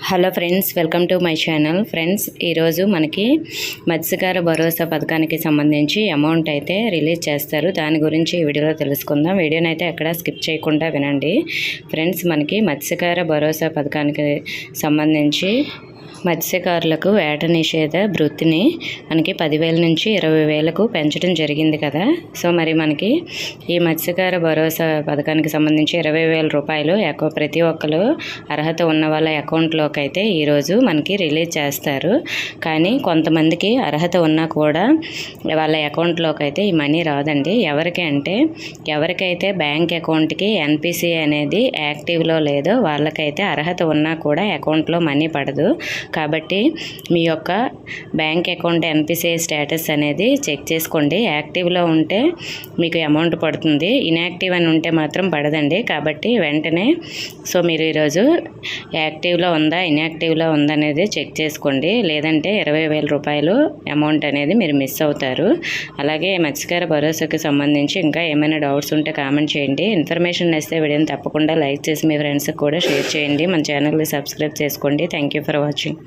Hello friends welcome to my channel. Friends ఈరోజు మనకి మత్స్యకార భరోసా పథకానికి సంబంధించి అమౌంట్ అయితే రిలీజ్ చేస్తారు. దాని గురించి ఈ వీడియోలో తెలుసుకుందాం. వీడియోని అయితే ఎక్కడ స్కిప్ చేయకుండా వినండి. ఫ్రెండ్స్ మనకి మత్స్యకార భరోసా పథకానికి సంబంధించి మత్స్యకారులకు వేట నిషేధ వృత్తిని మనకి పదివేల నుంచి ఇరవై వేలకు పెంచడం జరిగింది కదా. సో మరి మనకి ఈ మత్స్యకార భరోసా పథకానికి సంబంధించి ఇరవై వేల రూపాయలు ఎక్కువ ప్రతి ఒక్కరు అర్హత ఉన్న వాళ్ళ అకౌంట్లోకి అయితే ఈరోజు మనకి రిలీజ్ చేస్తారు. కానీ కొంతమందికి అర్హత ఉన్నా కూడా వాళ్ళ అకౌంట్లోకి అయితే ఈ మనీ రాదండి. ఎవరికి అంటే ఎవరికైతే బ్యాంక్ అకౌంట్కి ఎన్పిసి అనేది యాక్టివ్లో లేదో వాళ్ళకైతే అర్హత ఉన్నా కూడా అకౌంట్లో మనీ పడదు. కాబట్టి మీ యొక్క బ్యాంక్ అకౌంట్ ఎన్పిసిఐ స్టేటస్ అనేది చెక్ చేసుకోండి. యాక్టివ్లో ఉంటే మీకు అమౌంట్ పడుతుంది. ఇన్యాక్టివ్ అని ఉంటే మాత్రం పడదండి. కాబట్టి వెంటనే సో మీరు ఈరోజు యాక్టివ్లో ఉందా ఇన్యాక్టివ్లో ఉందా అనేది చెక్ చేసుకోండి. లేదంటే ఇరవై వేల రూపాయలు అమౌంట్ అనేది మీరు మిస్ అవుతారు. అలాగే మత్స్యకార భరోసాకి సంబంధించి ఇంకా ఏమైనా డౌట్స్ ఉంటే కామెంట్ చేయండి. ఇన్ఫర్మేషన్ నచ్చితే వీడియోని తప్పకుండా లైక్ చేసి మీ ఫ్రెండ్స్కి కూడా షేర్ చేయండి. మన ఛానల్ని సబ్స్క్రైబ్ చేసుకోండి. Thank you for watching.